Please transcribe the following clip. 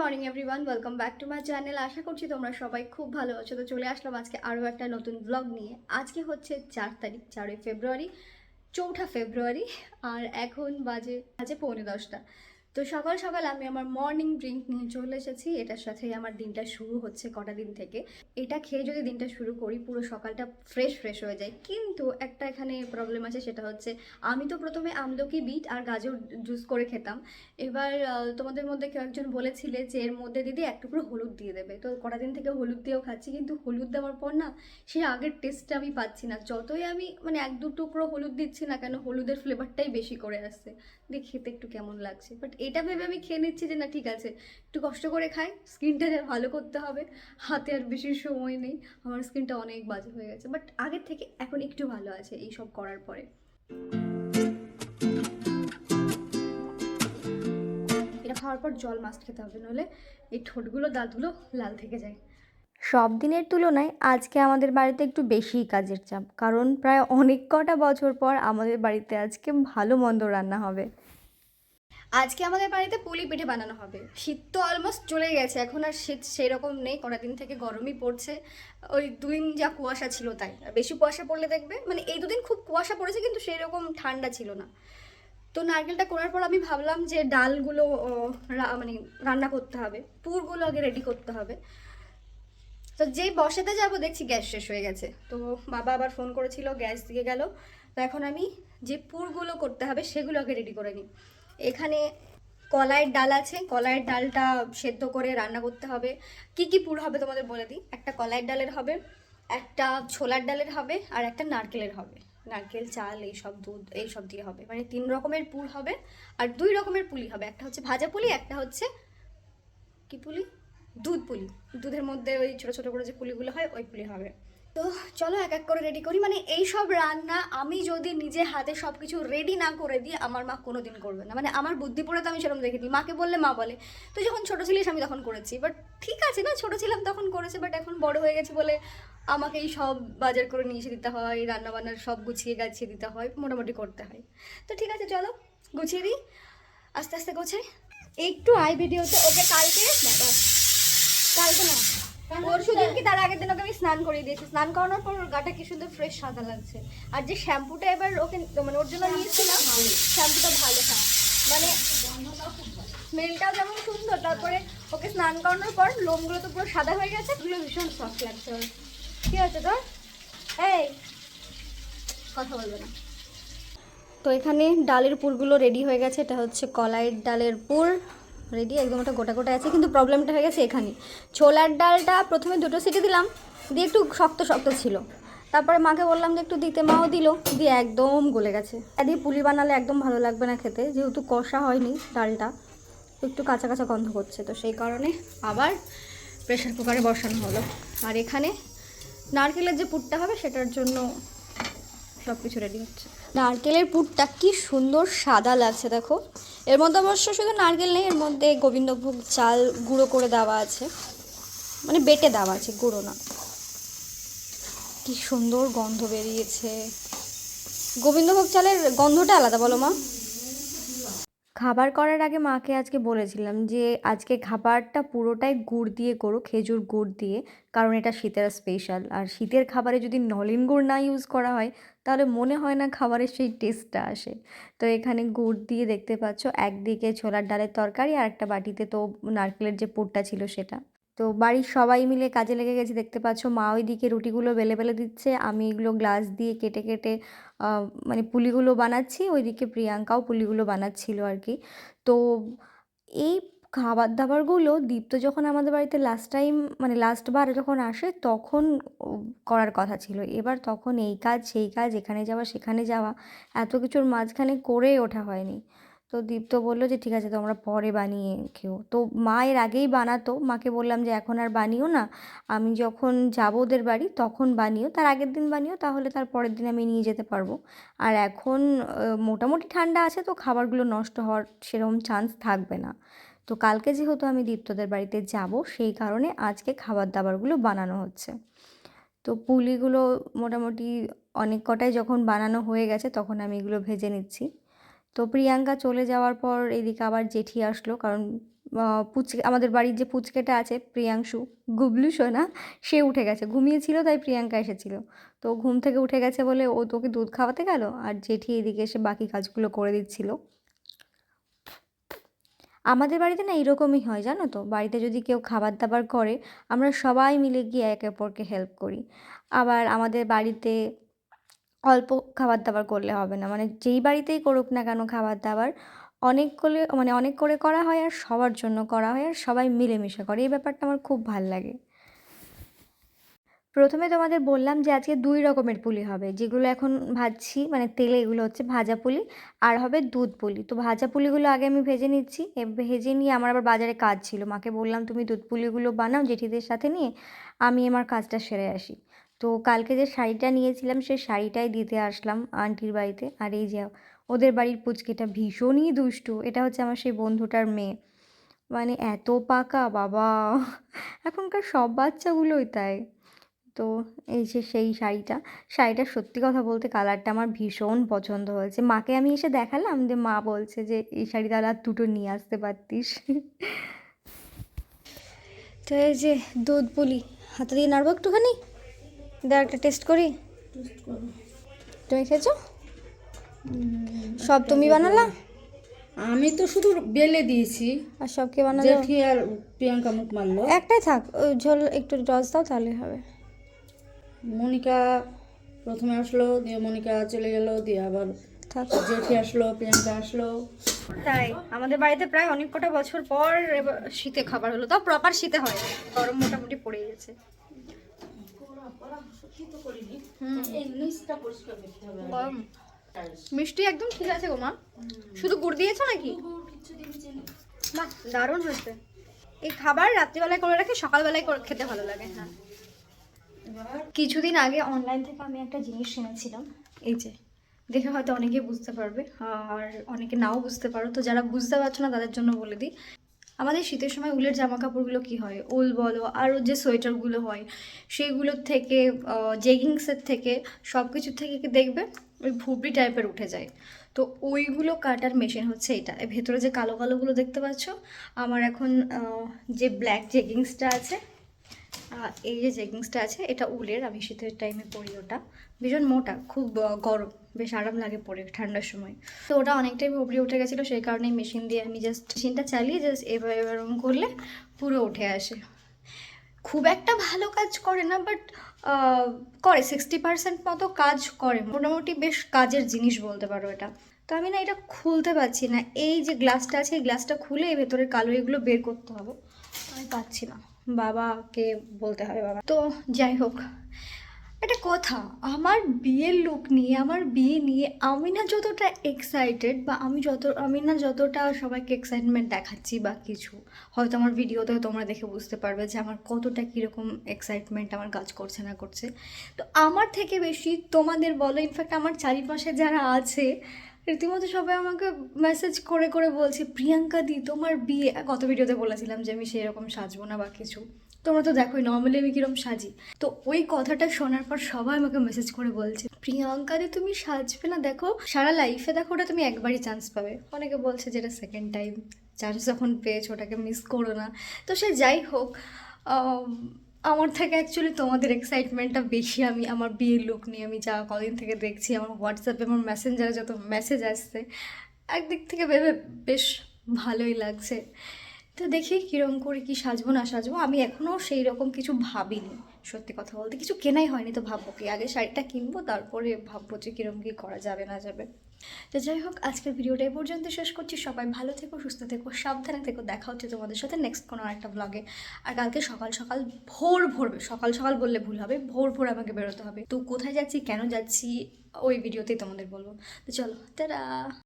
Morning everyone welcome back to my channel আশা করছি তোমরা সবাই খুব ভালো আছো। তো চলে আসলাম আজকে আরও একটা নতুন ব্লগ নিয়ে। আজকে হচ্ছে চার তারিখ, চারই ফেব্রুয়ারি, চৌঠা ফেব্রুয়ারি, আর এখন বাজে বাজে পৌনে দশটা। তো সকাল সকাল আমি আমার মর্নিং ড্রিঙ্ক নিয়ে চলে এসেছি। এটার সাথেই আমার দিনটা শুরু হচ্ছে কটা দিন থেকে। এটা খেয়ে যদি দিনটা শুরু করি, পুরো সকালটা ফ্রেশ ফ্রেশ হয়ে যায়। কিন্তু একটা এখানে প্রবলেম আছে, সেটা হচ্ছে আমি তো প্রথমে আমলকি, বিট আর গাজর জুস করে খেতাম। এবার তোমাদের মধ্যে কেউ একজন বলেছিলে যে এর মধ্যে দিদি এক টুকরো হলুদ দিয়ে দেবে। তো কটা দিন থেকে হলুদ দিয়েও খাচ্ছি, কিন্তু হলুদ দেওয়ার পর না, সেই আগের টেস্টটা আমি পাচ্ছি না। যতই আমি মানে এক দু টুকরো হলুদ দিচ্ছি না কেন, হলুদের ফ্লেভারটাই বেশি করে আসছে। দিয়ে খেতে একটু কেমন লাগছে। বাট এটা ভেবে আমি খেয়ে নিচ্ছি যে, না, ঠিক আছে, একটু কষ্ট করে খাই, স্কিনটা যা ভালো করতে হবে। হাতে আর বেশি সময় নেই, আমার স্কিনটা অনেক বাজে হয়ে গেছে। বাট আগের থেকে এখন একটু ভালো আছে এই সব করার পরে। এটা খাওয়ার পর জল মাস্ট খেতে হবে নলে এই ঠোঁটগুলো, দাঁতগুলো লাল থেকে যায়। সব দিনের তুলনায় আজকে আমাদের বাড়িতে একটু বেশিই কাজের চাপ, কারণ প্রায় অনেক কটা বছর পর আমাদের বাড়িতে আজকে ভালো মন্দ রান্না হবে। আজকে আমাদের বাড়িতে পুলি পিঠে বানানো হবে। শীত তো অলমোস্ট চলে গেছে, এখন আর শীত সেরকম নেই, কটা দিন থেকে গরমই পড়ছে। ওই দুদিন যা কুয়াশা ছিল তাই। আর বেশি কুয়াশা পড়লে দেখবে মানে এই দুদিন খুব কুয়াশা পড়েছে কিন্তু সেই রকম ঠান্ডা ছিল না। তো নারকেলটা করার পর আমি ভাবলাম যে ডালগুলো মানে রান্না করতে হবে। পুরগুলো আগে রেডি করতে হবে। তো যেই বসাতে যাব, দেখছি গ্যাস শেষ হয়ে গেছে। তো বাবা আবার ফোন করেছিল, গ্যাস দিয়ে গেল। তো এখন আমি যে পুরগুলো করতে হবে, সেগুলো আগে রেডি করে নিই। এখানে কলাইয়ের ডাল আছে। কলাইয়ের ডালটা সেদ্ধ করে রান্না করতে হবে। কি কি পুর হবে তোমাদের বলে দিই? একটা কলাইয়ের ডালের হবে, একটা ছোলার ডালের হবে, আর একটা নারকেলের হবে। নারকেল, চাল, এইসব দুধ, এইসব দিয়ে হবে। মানে তিন রকমের পুর হবে আর দুই রকমের পুলি হবে। একটা হচ্ছে ভাজা পুলি, একটা হচ্ছে কি পুলি? দুধ পুলি। দুধের মধ্যে ওই ছোটো ছোটো করে যে পুলিগুলো হয়, ওই পুলি হবে। তো চলো এক এক করে রেডি করি। মানে এই সব রান্না আমি যদি নিজে হাতে সব কিছু রেডি না করে দিই, আমার মা কোনো দিন করবে না। মানে আমার বুদ্ধি পড়ে তো আমি সেরকম দেখে দিই মাকে বললে মা বলে, তুই যখন ছোটো ছিলিস, আমি তখন করেছি। বাট ঠিক আছে না, ছোটো ছিলাম, তখন করেছে বাট এখন বড় হয়ে গেছি বলে আমাকে এই সব বাজার করে নিয়ে এসে দিতে হয় রান্না বান্নার সব গুছিয়ে গাছিয়ে দিতে হয়, মোটামুটি করতে হয়। তো ঠিক আছে, চলো, গুছিয়ে দিই। আস্তে আস্তে গোছাই। একটু আই ভিডিওতে, ওকে কালকে কালকে না পরশু দিন কি তার আগের দিন ওকে আমি স্নান করিয়ে দিয়েছি? স্নান করানোর পর ওর গাটা কি সুন্দর ফ্রেশ সাদা লাগছে। আর যে শ্যাম্পুটা এবার ওকে মানে ওর জন্য নিয়েছিলাম শ্যাম্পুটা ভালো হ্যাঁ। মানে স্মেলটাও যেমন সুন্দর তারপরে ওকে স্নান করানোর পর লোমগুলো তো পুরো সাদা হয়ে গেছে এগুলো ভীষণ সফট লাগছে ওর। ঠিক আছে তোর? এই কথা বলবে না। তো এখানে ডালের পুরগুলো রেডি হয়ে গেছে এটা হচ্ছে কলাইয়ের ডালের পুর। রেডি একদম ওটা গোটা গোটা আছে, কিন্তু প্রবলেমটা হয়ে গেছে এখানে। ছোলার ডালটা প্রথমে দুটো সিটি দিলাম, দিয়ে একটু শক্ত শক্ত ছিল। তারপরে মাকে বললাম যে একটু দিতে মাও দিল, দিয়ে একদম গলে গেছে। দিয়ে পুলি বানালে একদম ভালো লাগবে না খেতে, যেহেতু কষা হয়নি ডালটা, একটু কাঁচা কাঁচা গন্ধ করছে, তো সেই কারণে আবার প্রেশার কুকারে বসানো হলো। আর এখানে নারকেলের যে পুরটা হবে, সেটার জন্য সব কিছু রেডি হচ্ছে। নারকেলের পুরটা কি সুন্দর সাদা লাগছে, দেখো। এর মধ্যে অবশ্য শুধু নারকেল নেই, এর মধ্যে গোবিন্দভোগ চাল গুঁড়ো করে দেওয়া আছে। মানে বেটে দেওয়া আছে, গুঁড়ো না। কি সুন্দর গন্ধ বেরিয়েছে। গোবিন্দভোগ চালের গন্ধটা আলাদা, বলো মা। খাবার করার আগে মাকে আজকে বলেছিলাম যে, আজকে খাবারটা পুরোটাই গুড় দিয়ে করো, খেজুর গুড় দিয়ে। কারণ এটা শীতের স্পেশাল আর শীতের খাবারে যদি নলিন গুড় না ইউজ করা হয়, তাহলে মনে হয় না খাবারের সেই টেস্টটা আসে। তো এখানে গুড় দিয়ে দেখতে পাচ্ছ, একদিকে ছোলার ডালের তরকারি আর একটা বাটিতে তো নারকেলের যে পুরটা ছিল সেটা। তো বাড়ির সবাই মিলে কাজে লেগে গেছে। দেখতে পাচ্ছ মা ওইদিকে রুটিগুলো বেলে বেলে দিচ্ছে। আমি এগুলো গ্লাস দিয়ে কেটে কেটে মানে পুলিগুলো বানাচ্ছি। ওইদিকে প্রিয়াঙ্কাও পুলিগুলো বানাচ্ছিল আর কি তো এই খাবার দাবারগুলো দীপ্ত যখন আমাদের বাড়িতে লাস্ট টাইম মানে লাস্ট বার যখন আসে, তখন করার কথা ছিল। এবার তখন এই কাজ, সেই কাজ, এখানে যাওয়া, সেখানে যাওয়া, এত কিছুর মাঝখানে করে ওঠা হয়নি। তো দীপ্ত বলল যে, ঠিক আছে, তোমরা পরে বানিয়ে খেও। তো মা এর আগেই বানাতো। মাকে বললাম যে, এখন আর বানিও না। আমি যখন যাব ওদের বাড়ি, তখন বানিও। তার আগের দিন বানিও, তাহলে তার পরের দিন আমি নিয়ে যেতে পারব। আর এখন মোটামুটি ঠান্ডা আছে তো, খাবারগুলো নষ্ট হওয়ার সেরকম চান্স থাকবে না। তো কালকে যেহেতু আমি দীপ্তদের বাড়িতে যাব, সেই কারণে আজকে খাবার দাবারগুলো বানানো হচ্ছে। তো পুলিগুলো মোটামুটি অনেক কটাই যখন বানানো হয়ে গেছে, তখন আমি এগুলো ভেজে নিচ্ছি। তো প্রিয়াঙ্কা চলে যাওয়ার পর এদিকে আবার জেঠি আসলো, কারণ পুচকে, আমাদের বাড়ির যে পুচকেটা আছে প্রিয়াংশু, গুবলু সোনা, সে উঠে গেছে। ঘুমিয়েছিল তাই প্রিয়াঙ্কা এসেছিল। তো ঘুম থেকে উঠে গেছে বলে ও তোকে দুধ খাওয়াতে গেল? আর জেঠি এদিকে এসে বাকি কাজগুলো করে দিচ্ছিল। আমাদের বাড়িতে না এরকমই হয়, জানো তো? বাড়িতে যদি কেউ খাবার দাবার করে, আমরা সবাই মিলে গিয়ে একে অপরকে হেল্প করি। আবার আমাদের বাড়িতে অল্প খাবার দাবার করলে হবে না। মানে যেই বাড়িতেই করুক না কেন খাবার দাবার অনেক করে মানে অনেক করে করা হয় আর সবার জন্য করা হয় আর সবাই মিলেমিশে করে। এই ব্যাপারটা আমার খুব ভালো লাগে। প্রথমে তোমাদের বললাম যে আজকে দুই রকমের পুলি হবে, যেগুলো এখন ভাজছি মানে তেলে এগুলো হচ্ছে ভাজা পুলি আর হবে দুধ পুলি। তো ভাজা পুলিগুলো আগে আমি ভেজে নিচ্ছি ভেজে নিয়ে আমার আবার বাজারে কাজ ছিল। মাকে বললাম, তুমি দুধ পুলিগুলো বানাও জেঠিদের সাথে নিয়ে, আমি আমার কাজটা সেরে আসি। তো কালকে যে শাড়িটা নিয়েছিলাম সেই শাড়িটাই দিতে আসলাম আন্টির বাড়িতে। আর এই যে ওদের বাড়ির পুচকিটা ভীষণই দুষ্টু। এটা হচ্ছে আমার সেই বন্ধুটার মেয়ে। মানে এত পাকা, বাবা। এখনকার সব বাচ্চাগুলোই তাই। তো এই যে সেই শাড়িটা। শাড়িটা সত্যি কথা বলতে কালারটা আমার ভীষণ পছন্দ হয়েছে। মাকে আমি এসে দেখালাম যে, মা বলছে যে, এই শাড়ি তাহলে আর দুটো নিয়ে আসতে পারতিস। তো এই যে দুধ পুলি, হাতে দিয়ে নাড়বো একটুখানি? দেখ একটা টেস্ট করি। তুমি খেয়েছো? সব তুমি বানালা? আমি তো শুধু বেলে দিয়েছি। আর সব কে বানালো? জেঠি আর প্রিয়াঙ্কা মুখ মারলো। একটাই থাক ওই ঝোল একটু রস দাও তাহলে হবে। মনিকা প্রথমে আসলো দিয়ে মনিকা চলে গেল দিয়ে আবার থাক। জেঠি আসলো প্রিয়াঙ্কা আসলো। তাই আমাদের বাড়িতে প্রায় অনেক কটা বছর পর এবার শীতে খাবার হলো। তাও প্রপার শীতে হয়। গরম মোটামুটি পড়ে গেছে। মিষ্টি একদম ঠিক আছে গো মা। শুধু গুড় দিয়েছ নাকি? বাহ দারুণ হয়েছে। এই খাবার রাত্রিবেলায় করে রাখে সকালবেলায় করে খেতে ভালো লাগে। হ্যাঁ। কিছুদিন আগে অনলাইন থেকে আমি একটা জিনিস কিনেছিলাম এই যে দেখে হয়তো অনেকে বুঝতে পারবে আর অনেকে নাও বুঝতে পারো। তো যারা বুঝতে পারছ না তাদের জন্য বলে দিই। আমাদের শীতের সময় উলের জামা কাপড়গুলো কী হয়? উল বলো আরও যে সোয়েটারগুলো হয় সেইগুলোর থেকে জেগিংসের থেকে সব কিছুর থেকে কি দেখবে? ওই ভুবড়ি টাইপের উঠে যায়। তো ওইগুলো কাটার মেশিন হচ্ছে এটা। ভেতরে যে কালো কালোগুলো দেখতে পাচ্ছ, আমার এখন যে ব্ল্যাক জেগিংসটা আছে এই যে জেগিংসটা আছে, এটা উলের, আমি শীতের টাইমে পরি ওটা। ভীষণ মোটা, খুব গরম, বেশ আরাম লাগে পরে ঠান্ডার সময়। তো ওটা অনেকটাই উপরে উঠে গেছিল, সেই কারণে মেশিন দিয়ে আমি জাস্ট মেশিনটা চালিয়ে জাস্ট এবার এবার করলে পুরো উঠে আসে। খুব একটা ভালো কাজ করে না বাট করে সিক্সটি পার্সেন্ট মতো কাজ করে। মোটামুটি বেশ কাজের জিনিস বলতে পারো এটা। তো আমি না এটা খুলতে পারছি না। এই যে গ্লাসটা আছে, এই গ্লাসটা খুলে ভেতরের কালো এগুলো বের করতে হবে। আমি পাচ্ছি না। বাবাকে বলতে হবে, বাবা। তো যাই হোক একটা কথা, আমার বিয়ের লুক নিয়ে, আমার বিয়ে নিয়ে আমি না যতটা এক্সাইটেড বা আমি যত, আমি না যতটা সবাইকে এক্সাইটমেন্ট দেখাচ্ছি বা কিছু, হয়তো আমার ভিডিওতে তোমরা দেখে বুঝতে পারবে যে আমার কতটা কীরকম এক্সাইটমেন্ট আমার কাজ করছে না করছে। তো আমার থেকে বেশি তোমাদের বলো ইনফ্যাক্ট আমার চারিপাশে যারা আছে, রীতিমতো সবাই আমাকে মেসেজ করে করে বলছে, প্রিয়াঙ্কা দি, তোমার বিয়ে, গত ভিডিওতে বলেছিলাম যে আমি সেরকম সাজবো না বা কিছু। তোমরা তো দেখোই নর্মালি আমি কীরকম সাজি। তো ওই কথাটা শোনার পর সবাই আমাকে মেসেজ করে বলছে, প্রিয়াঙ্কা দি তুমি সাজবে না? দেখো, সারা লাইফে দেখো ওটা তুমি একবারই চান্স পাবে। অনেকে বলছে যেটা সেকেন্ড টাইম চান্স যখন পেয়েছ, ওটাকে মিস করো না। তো সে যাই হোক আমার থেকে অ্যাকচুয়ালি তোমাদের এক্সাইটমেন্টটা বেশি। আমি, আমার বিয়ের লুক নিয়ে আমি যা কদিন থেকে দেখছি, আমার হোয়াটসঅ্যাপে আমার মেসেঞ্জারে যত মেসেজ আসছে, একদিক থেকে ভেবে বেশ ভালোই লাগছে। তো দেখি কীরকম করে কি সাজবো, না সাজবো। আমি এখনও সেই রকম কিছু ভাবিনি, সত্যি কথা বলতে। কিছু কেনাই হয়নি তো ভাববো কি? আগে শাড়িটা কিনবো, তারপরে ভাববো যে কীরকম কী করা যাবে, না যাবে। তো যাই হোক, আজকের ভিডিওটা এই পর্যন্ত শেষ করছি। সবাই ভালো থেকো, সুস্থ থেকো, সাবধানে থেকো। দেখা হচ্ছে তোমাদের সাথে নেক্সট কোনো একটা ব্লগে আর কালকে সকাল সকাল ভোর ভোর, সকাল সকাল বললে ভুল হবে, ভোর ভোর আমাকে বেরোতে হবে। তো কোথায় যাচ্ছি, কেন যাচ্ছি, ওই ভিডিওতেই তোমাদের বলব। তো চলো তারা